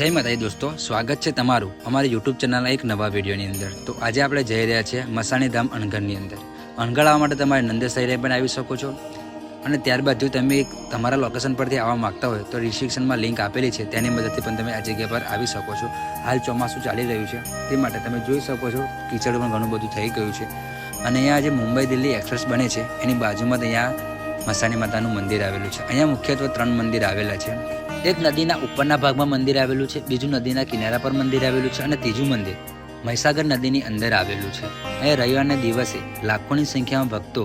જય માતાજી દોસ્તો, સ્વાગત છે તમારું અમારી યુટ્યુબ ચેનલના એક નવા વિડીયોની અંદર. તો આજે આપણે જઈ રહ્યા છીએ મસાણી ધામ અણગરની અંદર. અણગઢ આવવા માટે તમારે થઈને પણ આવી શકો છો. અને ત્યારબાદ જો તમે એક તમારા લોકેશન પરથી આવવા માંગતા હોય તો રિસ્ટ્રિક્શનમાં લિંક આપેલી છે, તેની મદદથી પણ તમે આ જગ્યા પર આવી શકો છો. હાલ ચોમાસું ચાલી રહ્યું છે, તે માટે તમે જોઈ શકો છો કીચડ પણ ઘણું બધું થઈ ગયું છે. અને અહીંયા જે મુંબઈ દિલ્હી એક્સપ્રેસ બને છે, એની બાજુમાં અહીંયા મસાણી માતાનું મંદિર આવેલું છે. અહીંયા મુખ્યત્વે ત્રણ મંદિર આવેલા છે. એક નદીના ઉપરના ભાગમાં મંદિર આવેલું છે, બીજું નદીના કિનારા પર મંદિર આવેલું છે અને ત્રીજું મંદિર મહીસાગર નદીની અંદર આવેલું છે. અહીંયા રવિવારના દિવસે લાખોની સંખ્યામાં ભક્તો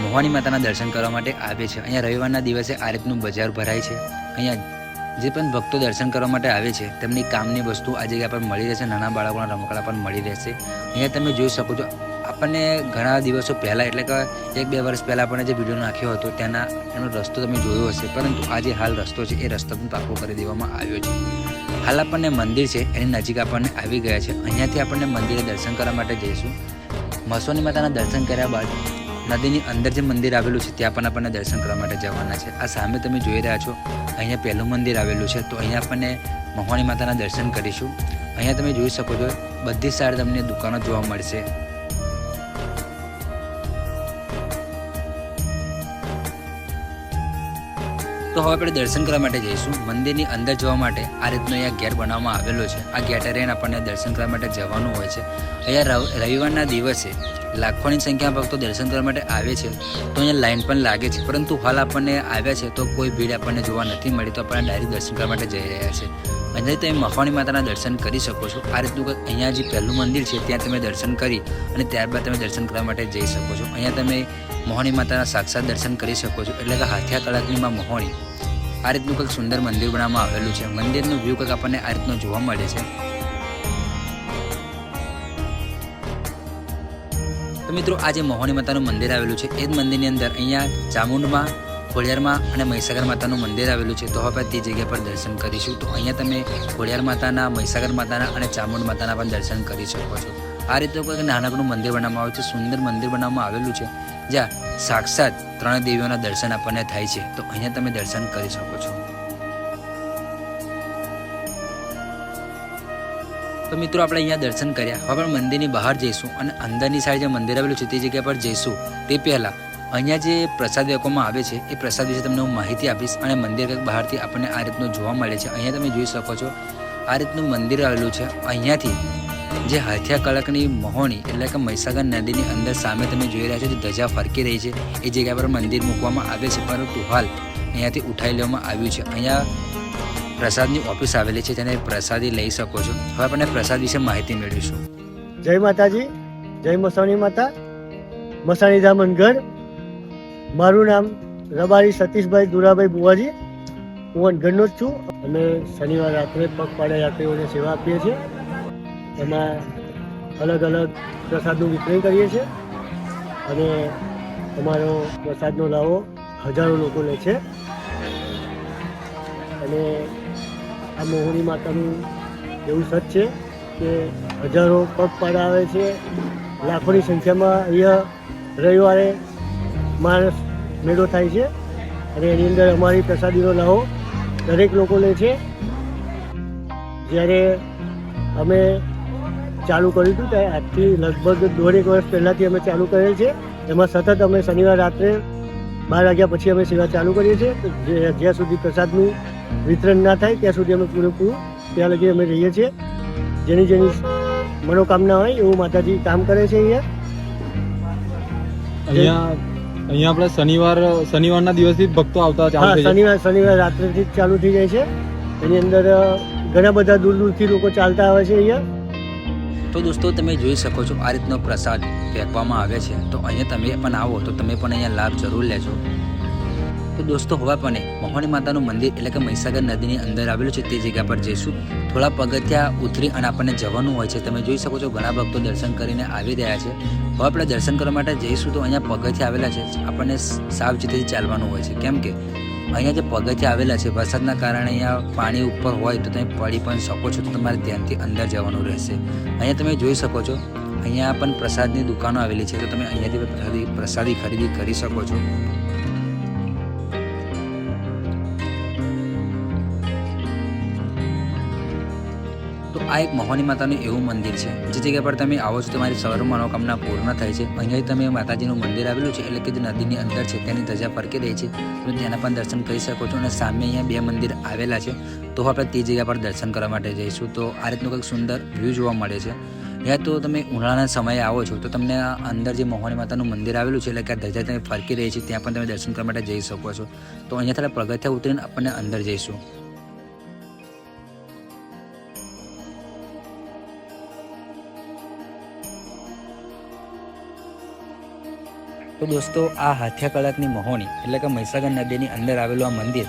મોહાણી માતાના દર્શન કરવા માટે આવે છે. અહીંયા રવિવારના દિવસે આ રીતનું બજાર ભરાય છે. અહીંયા જે પણ ભક્તો દર્શન કરવા માટે આવે છે, તેમની કામની વસ્તુ આ જગ્યા પર મળી રહેશે. નાના બાળકોના રમકડા પણ મળી રહેશે. અહીંયા તમે જોઈ શકો છો આપણને ઘણા દિવસો પહેલાં, એટલે કે એક બે વર્ષ પહેલાં આપણને જે વીડિયો નાખ્યો હતો તેના એનો રસ્તો તમે જોયો હશે. પરંતુ આ જે હાલ રસ્તો છે, એ રસ્તો પણ પાકો કરી દેવામાં આવ્યો છે. હાલ આપણને મંદિર છે, એની નજીક આપણને આવી ગયા છે. અહીંયાથી આપણને મંદિરે દર્શન કરવા માટે જઈશું. મસોની માતાના દર્શન કર્યા બાદ નદીની અંદર જે મંદિર આવેલું છે, ત્યાં પણ આપણને દર્શન કરવા માટે જવાના છે. આ સામે તમે જોઈ રહ્યા છો, અહીંયા પહેલું મંદિર આવેલું છે. તો અહીંયા આપણને મહવાણી માતાના દર્શન કરીશું. અહીંયા તમે જોઈ શકો છો, બધી સાઈડ તમને દુકાનો જોવા મળશે. તો હવે આપણે દર્શન કરવા માટે જઈશું. મંદિરની અંદર જવા માટે આ રીતનો અહીંયા ગેટ બનાવવામાં આવેલો છે. આ ગેટે રહીને આપણને દર્શન કરવા માટે જવાનું હોય છે. અહીંયા રવિવારના દિવસે લાખોની સંખ્યામાં ભક્તો દર્શન કરવા માટે આવે છે. તો અહીંયા લાઈન પણ લાગે છે. પરંતુ હાલ આપણને આવ્યા છે તો કોઈ ભીડ આપણને જોવા નથી મળી. તો આપણને ડાયરેક્ટ દર્શન કરવા માટે જઈ રહ્યા છે. અહીંયા તમે મખવાણી માતાના દર્શન કરી શકો છો. આ રીતનું અહીંયા જે પહેલું મંદિર છે, ત્યાં તમે દર્શન કરી અને ત્યારબાદ તમે દર્શન કરવા માટે જઈ શકો છો. અહીંયા તમે મોહણી માતાના સાક્ષાત દર્શન કરી શકો છો. એટલે કે હાથિયા કલાકની માં મોહણી આ રીતનું કંઈક સુંદર મંદિર બનાવવામાં આવેલું છે. મંદિરનું વ્યૂ કંઈક આપણને આ રીતનું જોવા મળે છે. તો મિત્રો, આ જે મોહણી માતાનું મંદિર આવેલું છે, એ જ મંદિરની અંદર અહીંયા ચામુંડમાં ખોડિયારમાં અને મહીસાગર માતાનું મંદિર આવેલું છે, તો હવે તે જગ્યા પર દર્શન કરીશું. તો અહીંયા તમે ખોડિયાર માતાના, મહીસાગર માતાના અને ચામુંડ માતાના પણ દર્શન કરી શકો છો. આ રીતે કોઈક નાનકડું મંદિર બનાવવામાં આવ્યું છે, સુંદર મંદિર બનાવવામાં આવેલું છે, જ્યાં સાક્ષાત ત્રણ દેવીઓના દર્શન આપણને થાય છે. તો અહીંયા તમે દર્શન કરી શકો છો. તો મિત્રો, આપણે અહીંયા દર્શન કર્યા. હવે આપણે મંદિરની બહાર જઈશું અને અંદરની સાઈડ જે મંદિર આવેલું છે, તે જગ્યા પર જઈશું. તે પહેલાં અહીંયા જે પ્રસાદ વેકવામાં આવે છે, એ પ્રસાદ વિશે તમને હું માહિતી આપીશ અને મંદિર કંઈક બહારથી આપણને આ રીતનું જોવા મળે છે. અહીંયા તમે જોઈ શકો છો, આ રીતનું મંદિર આવેલું છે. અહીંયાથી જે હાથિયા કળકની મહોણી એટલે કે મહીસાગર નદીની અંદર સામે તમે જોઈ રહ્યા છો, જે ધજા ફરકી રહી છે. એ જગ્યા પર મંદિર મૂકવામાં આવે છે, પરંતુ હાલ અહીંયાથી ઉઠાવી લેવામાં આવ્યું છે. અહીંયા પ્રસાદની ઓફિસ આવેલી છે, તેને પ્રસાદી લઈ શકો છો. હવે આપણને પ્રસાદ વિશે માહિતી મેળવીશું. જય માતાજી, જય મસાણી માતા મસાણી ધામ અનગઢ મારું નામ રબારી સતીશભાઈ દુરાભાઈ બુવાજી. હું અનગઢનો જ છું. અમે શનિવાર રાત્રે પગપાળા યાત્રીઓને સેવા આપીએ છીએ. એમાં અલગ અલગ પ્રસાદનું વિતરણ કરીએ છીએ. અને અમારો પ્રસાદનો લાવો હજારો લોકો લે છે. અને આ મોહની માતાનું એવું સચ છે કે હજારો પગપાળા આવે છે. લાખોની સંખ્યામાં અહીંયા રવિવારે માણસ મેળો થાય છે અને એની અંદર અમારી પ્રસાદીનો લાવો દરેક લોકો લે છે. જ્યારે અમે ચાલુ કર્યું હતું ત્યારે આજથી લગભગ દોઢેક વર્ષ પહેલાંથી અમે ચાલુ કરેલ છે. એમાં સતત અમે શનિવાર રાત્રે બાર વાગ્યા પછી અમે સેવા ચાલુ કરીએ છીએ. જ્યાં સુધી પ્રસાદનું વિતરણ ના થાય, ત્યાં સુધી અમે પૂરેપૂરું ત્યાં લગી અમે રહીએ છીએ. જેની જેની મનોકામના હોય એવું માતાજી કામ કરે છે અહીંયા. અહીંયા અહીંયા આપણે શનિવાર શનિવારના દિવસથી જ ભક્તો આવતા ચાલુ થઈ શનિવાર શનિવાર રાત્રેથી જ ચાલુ થઈ જાય છે. એની અંદર ઘણા બધા દૂર દૂરથી લોકો ચાલતા આવે છે અહીંયા. તો દોસ્તો તમે જોઈ શકો છો આ રીતનો પ્રસાદ ફેંકવામાં આવે છે. તો અહીંયા તમે પણ આવો તો તમે પણ અહીંયા લાભ જરૂર લેજો. તો દોસ્તો, હોવા પણ મહોણી માતાનું મંદિર એટલે કે મહીસાગર નદીની અંદર આવેલું છે તે જગ્યા પર જઈશું. થોડા પગથિયા ઉતરી અને આપણને જવાનું હોય છે. તમે જોઈ શકો છો ઘણા ભક્તો દર્શન કરીને આવી રહ્યા છે. હવે આપણે દર્શન કરવા માટે જઈશું તો અહીંયા પગથિયા આવેલા છે. આપણને સાવચેતીથી ચાલવાનું હોય છે. કેમ કે અહીંયા જે પગથિયા આવેલા છે, વરસાદના કારણે અહીંયા પાણી ઉપર હોય તો તમે પડી પણ શકો છો, તો તમારે ધ્યાનથી અંદર જવાનું રહેશે. અહીંયા તમે જોઈ શકો છો, અહીંયા પણ પ્રસાદની દુકાનો આવેલી છે. તો તમે અહીંયાથી પ્રસાદી પ્રસાદી ખરીદી કરી શકો છો. આ એક મહોની માતાનું એવું મંદિર છે. જે જગ્યા પર તમે આવો છો તમારી સર્વ મનોકામના પૂર્ણ થાય છે. અહીંયા તમે માતાજીનું મંદિર આવેલું છે એટલે કે જે નદીની અંદર છે તેની ધજા ફરકી રહી છે. તમે તેના પણ દર્શન કરી શકો છો અને સામે અહીંયા બે મંદિર આવેલા છે. તો આપણે તે જગ્યા પર દર્શન કરવા માટે જઈશું. તો આ રીતનું કંઈક સુંદર વ્યૂ જોવા મળે છે. યા તો તમે ઉનાળાના સમયે આવો છો તો તમને અંદર જે મોહની માતાનું મંદિર આવેલું છે એટલે કે આ ધજા તમે ફરકી રહી છે, ત્યાં પણ તમે દર્શન કરવા માટે જઈ શકો છો. તો અહીંયા થોડા પગથિયા ઉતરીને આપણને અંદર જઈશું. તો દોસ્તો, આ હાથિયા કળાકની મહોણી, એટલે કે મહીસાગર નદીની અંદર આવેલું આ મંદિર,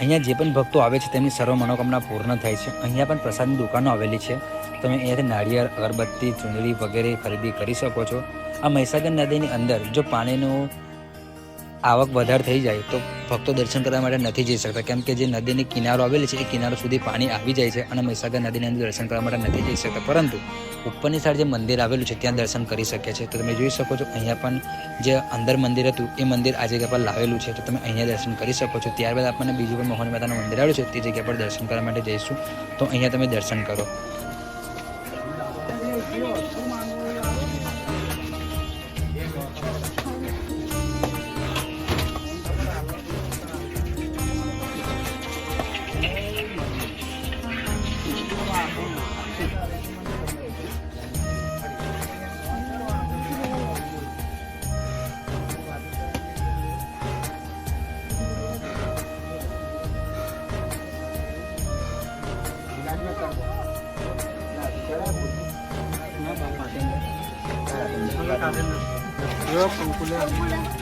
અહીંયા જે પણ ભક્તો આવે છે, તેમની સર્વ મનોકામના પૂર્ણ થાય છે. અહીંયા પણ પ્રસાદની દુકાનો આવેલી છે. તમે અહીંયાથી નાળિયેર, અગરબત્તી, ચૂંદડી વગેરે ખરીદી કરી શકો છો. આ મહીસાગર નદીની અંદર જો પાણીનું આવક વધારે થઈ જાય, તો ભક્તો દર્શન કરવા માટે નથી જઈ શકતા. કેમ કે જે નદીની કિનારો આવેલી છે, એ કિનારો સુધી પાણી આવી જાય છે અને મહીસાગર નદીની અંદર દર્શન કરવા માટે નથી જઈ શકતા. પરંતુ ઉપરની સાઈડ જે મંદિર આવેલું છે, ત્યાં દર્શન કરી શકે છે તો તમે જોઈ શકો છો, અહીંયા પણ જે અંદર મંદિર હતું, એ મંદિર આ જગ્યા પર લાવેલું છે. તો તમે અહીંયા દર્શન કરી શકો છો. ત્યારબાદ આપણને બીજું પણ મોહન માતાનું મંદિર આવ્યું છે, તે જગ્યા પર દર્શન કરવા માટે જઈશું. તો અહીંયા તમે દર્શન કરો. 我都不亮。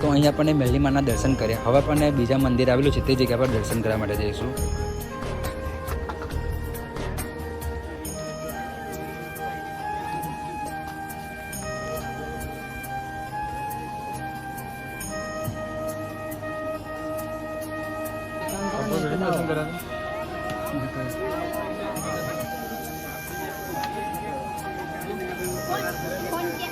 તો અહીં આપણને મેલીમાના દર્શન કર્યા. હવે આપણને બીજા મંદિર આવેલું છે, તે જગ્યા પર દર્શન કરવા માટે જઈશું. 关键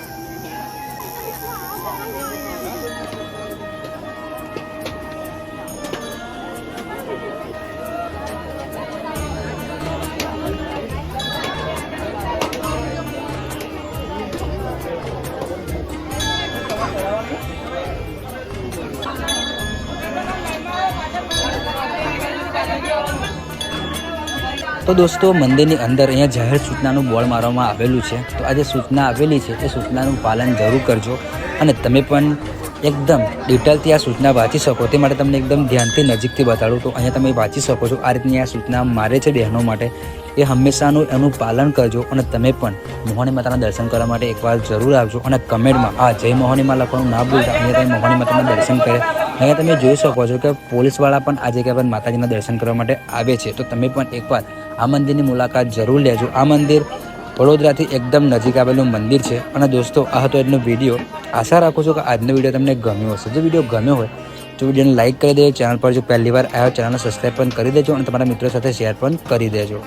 તો દોસ્તો, મંદિરની અંદર અહીંયા જાહેર સૂચનાનું બોર્ડ મારવામાં આવેલું છે. તો આ જે સૂચના આવેલી છે એ સૂચનાનું પાલન જરૂર કરજો અને તમે પણ એકદમ ડિટેલથી આ સૂચના વાંચી શકો. તે માટે તમને એકદમ ધ્યાનથી નજીકથી બતાડું તો અહીંયા તમે વાંચી શકો છો. આ રીતની આ સૂચના મારે છે બહેનો માટે. એ હંમેશાનું એનું પાલન કરજો અને તમે પણ મોહની માતાના દર્શન કરવા માટે એકવાર જરૂર આવજો અને કમેન્ટમાં, આ જય મોહનીમાં લખવાનું ના ભૂલતા. અહીંયા તમે મોહની માતાના દર્શન કરે. અહીંયા તમે જોઈ શકો છો કે પોલીસવાળા પણ આ જગ્યા પર માતાજીના દર્શન કરવા માટે આવે છે. તો તમે પણ એકવાર આ મંદિરની મુલાકાત જરૂર લેજો. આ મંદિર વડોદરાથી એકદમ નજીક આવેલું મંદિર છે. અને દોસ્તો, આ હતો આજનો વીડિયો. આશા રાખું છું કે આજનો વીડિયો તમને ગમ્યો હશે. જો વીડિયો ગમ્યો હોય, તો વિડીયોને લાઇક કરી દેજો. ચેનલ પર જો પહેલી વાર આવ્યો ચેનલને સબસ્ક્રાઈબ પણ કરી દેજો અને તમારા મિત્રો સાથે શેર પણ કરી દેજો.